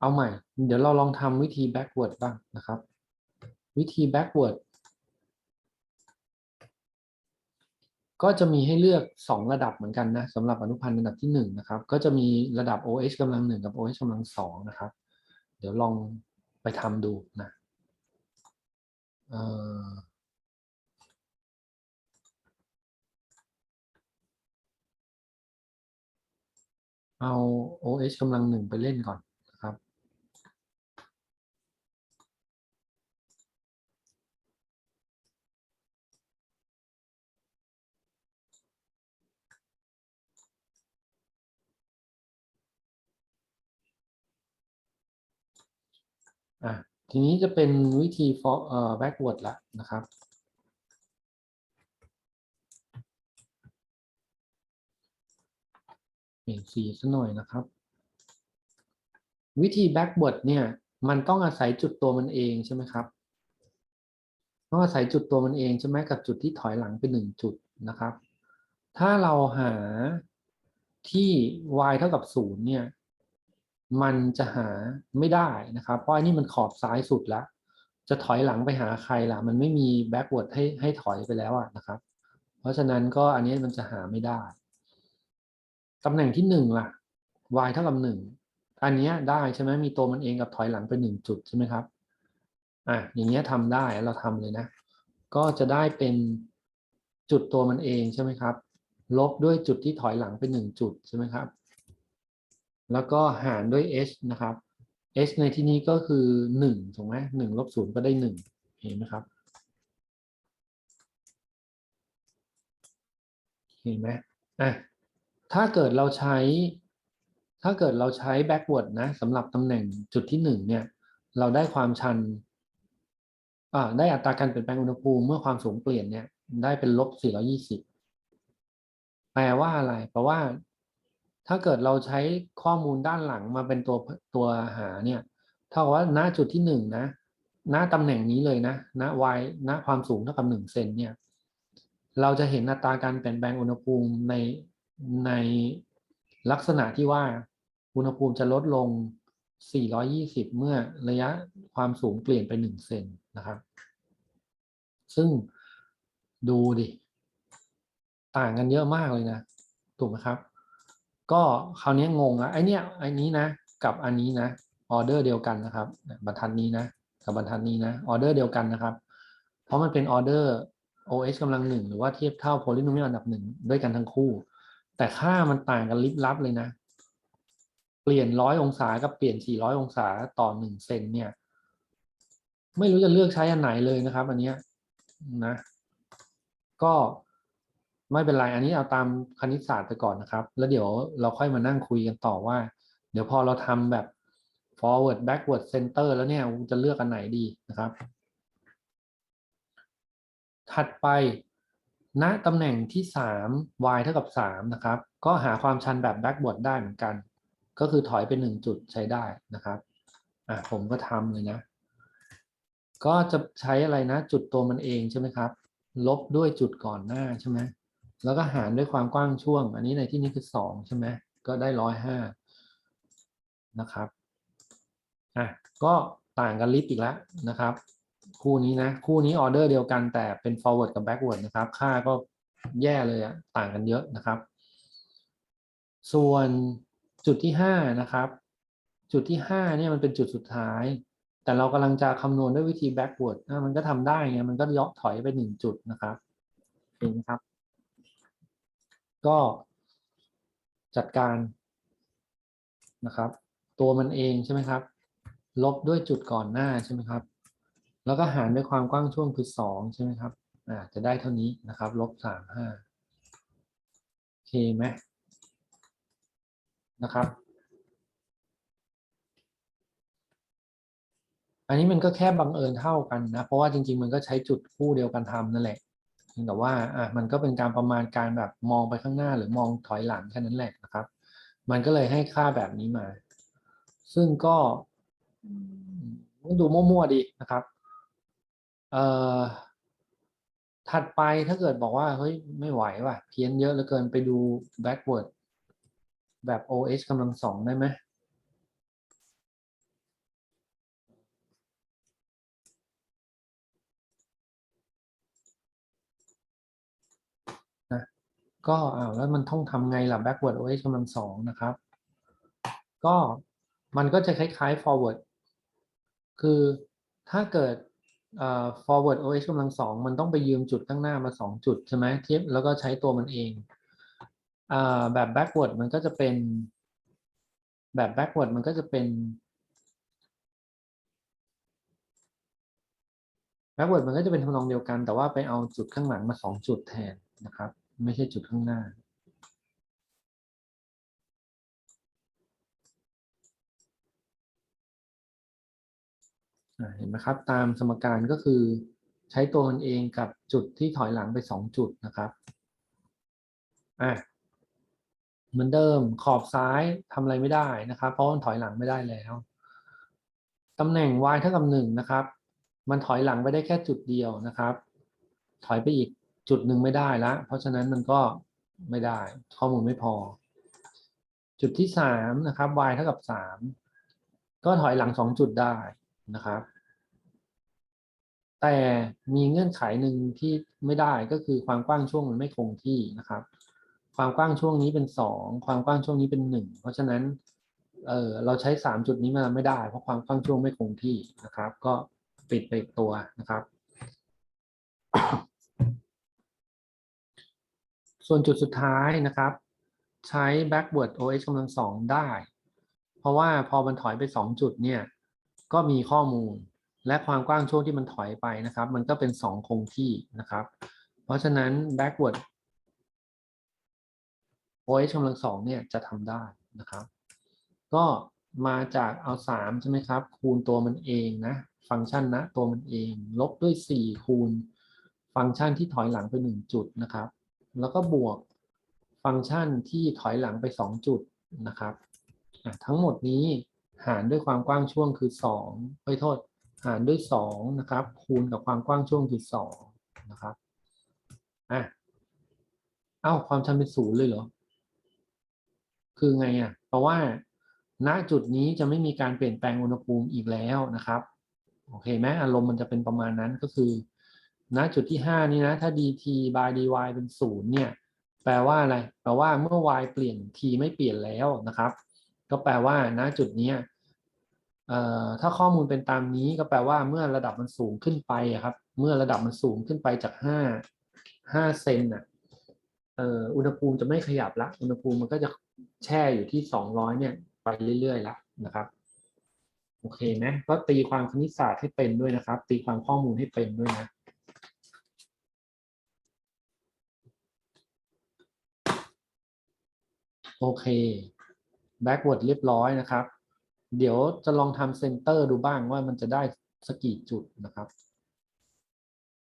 เอาใหม่ เดี๋ยวเราลองทำวิธี backward บ้างนะครับ วิธี backward ก็จะมีให้เลือก 2 ระดับเหมือนกันนะสำหรับอนุพันธ์ระดับที่1นะครับ ก็จะมีระดับ OH กำลังหนึ่งกับ OH กำลังสองนะครับ เดี๋ยวลองไปทำดูนะเอ่อเอา OH กำลังหนึ่งไปเล่นก่อนนะครับ อะทีนี้จะเป็นวิธี for เอ่อ backward ละนะครับ เปลี่ยนสีซะหน่อยนะครับ วิธี backward เนี่ย มันต้องอาศัยจุดตัวมันเองใช่ไหมครับต้องอาศัยจุดตัวมันเองใช่ไหมกับจุดที่ถอยหลังไปหนึ่งจุดนะครับ ถ้าเราหาที่ y เท่ากับศูนย์เนี่ย มันจะหาไม่ได้นะครับ เพราะอันนี้มันขอบซ้ายสุดแล้ว จะถอยหลังไปหาใครล่ะ มันไม่มี backward ให้ให้ถอยไปแล้วอะนะครับ เพราะฉะนั้นก็อันนี้มันจะหาไม่ได้ตำแหน่งที่หนึ่งล่ะ y เท่ากับหนึ่งอันนี้ได้ใช่ไหมมีตัวมันเองกับถอยหลังไปหนึ่งจุดใช่ไหมครับอะอย่างเงี้ยทำได้เราทำเลยนะ ก็จะได้เป็นจุดตัวมันเองใช่ไหมครับ ลบด้วยจุดที่ถอยหลังไปหนึ่งจุดใช่ไหมครับ แล้วก็หารด้วย h นะครับ h ในที่นี้ก็คือหนึ่งถูกไหมหนึ่งลบศูนย์ก็ได้หนึ่งเห็นไหมครับเห็นไหมอะถ้าเกิดเราใช้ ถ้าเกิดเราใช้ backward นะสำหรับตำแหน่งจุดที่หนึ่งเนี่ย เราได้ความชันอ่าได้อัตราการเปลี่ยนแปลงอุณหภูมิเมื่อความสูงเปลี่ยนเนี่ยได้เป็นลบ420 แปลว่าอะไร แปลว่า ถ้าเกิดเราใช้ข้อมูลด้านหลังมาเป็นตัวตัวหาเนี่ยเท่ากับว่าณจุดที่หนึ่งนะ ณตำแหน่งนี้เลยนะ ณ y ณความสูงเท่ากับหนึ่งเซนเนี่ย เราจะเห็นอัตราการเปลี่ยนแปลงอุณหภูมิในในลักษณะที่ว่าอุณหภูมิจะลดลง 420 เมื่อระยะความสูงเปลี่ยนไป 1 เซนนะครับ ซึ่งดูดิ ต่างกันเยอะมากเลยนะ ถูกไหมครับ ก็คราวนี้งงละไอเนี้ยไอนี้นะ กับอันนี้นะออเดอร์เดียวกันนะครับบรรทัดนี้นะ กับบรรทัดนี้นะออเดอร์เดียวกันนะครับ เพราะมันเป็นออเดอร์ OH กำลังหนึ่งหรือว่าเทียบเท่าโพลิโนเมียลอันดับหนึ่งด้วยกันทั้งคู่ แต่ค่ามันต่างกันลิบลับเลยนะ เปลี่ยนร้อยองศากับเปลี่ยนสี่ร้อยองศาต่อหนึ่งเซนเนี่ย ไม่รู้จะเลือกใช้อันไหนเลยนะครับ อันเนี้ยนะ ก็ ไม่เป็นไรอันนี้เอาตามคณิตศาสตร์ไปก่อนนะครับ แล้วเดี๋ยวเราค่อยมานั่งคุยกันต่อว่า เดี๋ยวพอเราทำแบบ forward backward center แล้วเนี่ยจะเลือกอันไหนดีนะครับ ถัดไปณตำแหน่งที่ 3 y เท่ากับ 3 นะครับ ก็หาความชันแบบ backward ได้เหมือนกัน ก็คือถอยไป 1 จุดใช้ได้นะครับอะผมก็ทำเลยนะ ก็จะใช้อะไรนะ จุดตัวมันเองใช่ไหมครับ ลบด้วยจุดก่อนหน้าใช่ไหม แล้วก็หารด้วยความกว้างช่วง อันนี้ในที่นี้คือ2ใช่ไหมก็ได้105นะครับอะก็ต่างกันลิบอีกแล้วนะครับ คู่นี้นะ คู่นี้ออเดอร์เดียวกันแต่เป็น forward กับ backward นะครับ ค่าก็แย่เลยอะต่างกันเยอะนะครับ ส่วนจุดที่ห้านะครับ จุดที่ห้าเนี่ยมันเป็นจุดสุดท้าย แต่เรากำลังจะคำนวณด้วยวิธี backward นะมันก็ทำได้ไงมันก็ย่อถอยไปหนึ่งจุดนะครับเห็นไหมครับ ก็จัดการนะครับ ตัวมันเองใช่ไหมครับ ลบด้วยจุดก่อนหน้าใช่ไหมครับ แล้วก็หารด้วยความกว้างช่วงคือสองใช่ไหมครับอ่าจะได้เท่านี้นะครับลบสามห้าโอเคไหมนะครับ อันนี้มันก็แค่บังเอิญเท่ากันนะ เพราะว่าจริง ๆ มันก็ใช้จุดคู่เดียวกันทำนั่นแหละ แต่ว่าอะมันก็เป็นการประมาณการแบบมองไปข้างหน้าหรือมองถอยหลังแค่นั้นแหละนะครับ มันก็เลยให้ค่าแบบนี้มา ซึ่งก็ดูมั่วๆดีนะครับเอ่อถัดไปถ้าเกิดบอกว่าเฮ้ยไม่ไหวว่ะเพี้ยนเยอะเหลือเกินไปดู backward แบบ OH กำลังสองได้ไหม ก็อ้าวแล้วมันต้องทำไงล่ะ backward OH กำลังสองนะครับ ก็มันก็จะคล้ายๆ forward คือถ้าเกิด forward OH กำลังสองมันต้องไปยืมจุดข้างหน้ามาสองจุดใช่ไหมเทียบแล้วก็ใช้ตัวมันเองอแบบ backward มันก็จะเป็น แบบ backward มันก็จะเป็น backward มันก็จะเป็นทำนองเดียวกัน แต่ว่าไปเอาจุดข้างหลังมาสองจุดแทนนะครับ ไม่ใช่จุดข้างหน้า เห็นไหมครับ ตามสมการก็คือใช้ตัวมันเองกับจุดที่ถอยหลังไปสองจุดนะครับอะเหมือนเดิมขอบซ้ายทำอะไรไม่ได้นะครับ เพราะมันถอยหลังไม่ได้แล้วตำแหน่ง y เท่ากับหนึ่งนะครับ มันถอยหลังไปได้แค่จุดเดียวนะครับ ถอยไปอีก จุดหนึ่งไม่ได้ละ เพราะฉะนั้นมันก็ไม่ได้ ข้อมูลไม่พอ จุดที่สามนะครับ y เท่ากับสามก็ถอยหลังสองจุดได้นะครับ แต่มีเงื่อนไขหนึ่งที่ไม่ได้ก็คือความกว้างช่วงมันไม่คงที่นะครับ ความกว้างช่วงนี้เป็นสองความกว้างช่วงนี้เป็นหนึ่งเพราะฉะนั้นเออเราใช้สามจุดนี้มาไม่ได้ เพราะความกว้างช่วงไม่คงที่นะครับ ก็ปิดไปอีกตัวนะครับ ส่วนจุดสุดท้ายนะครับ ใช้ backward OH กำลังสองได้ เพราะว่าพอมันถอยไปสองจุดเนี่ย ก็มีข้อมูลและความกว้างช่วงที่มันถอยไปนะครับ มันก็เป็นสองคงที่นะครับ เพราะฉะนั้น backward OH กำลังสองเนี่ยจะทำได้นะครับ ก็มาจากเอาสามใช่ไหมครับ คูณตัวมันเองนะ ฟังก์ชันนะตัวมันเอง ลบด้วยสี่คูณ ฟังก์ชันที่ถอยหลังไปหนึ่งจุดนะครับ แล้วก็บวกฟังก์ชันที่ถอยหลังไปสองจุดนะครับ ทั้งหมดนี้หารด้วยความกว้างช่วงคือสองไม่โทษ หารด้วยสองนะครับ คูณกับความกว้างช่วงคือสองนะครับอะเอ้าความชันเป็นศูนย์เลยเหรอ คือไงอะ เพราะว่าณจุดนี้จะไม่มีการเปลี่ยนแปลงอุณหภูมิอีกแล้วนะครับ โอเคไหมอารมณ์มันจะเป็นประมาณนั้นก็คือ ณจุดที่ห้านี้นะ ถ้า dt by dy เป็นศูนย์เนี่ย แปลว่าอะไร แปลว่าเมื่อ y เปลี่ยน t ไม่เปลี่ยนแล้วนะครับ ก็แปลว่าณจุดนี้ถ้าข้อมูลเป็นตามนี้ก็แปลว่าเมื่อระดับมันสูงขึ้นไปครับ เมื่อระดับมันสูงขึ้นไปจากห้าห้าเซนน่ะเอ่ออุณหภูมิจะไม่ขยับละ อุณหภูมิมันก็จะแช่อยู่ที่สองร้อยเนี่ย ไปเรื่อยๆละนะครับโอเคไหมก็ตีความคณิตศาสตร์ให้เป็นด้วยนะครับ ตีความข้อมูลให้เป็นด้วยนะ โอเค backward เรียบร้อยนะครับ เดี๋ยวจะลองทำเซนเตอร์ดูบ้างว่ามันจะได้สกี่จุดนะครับ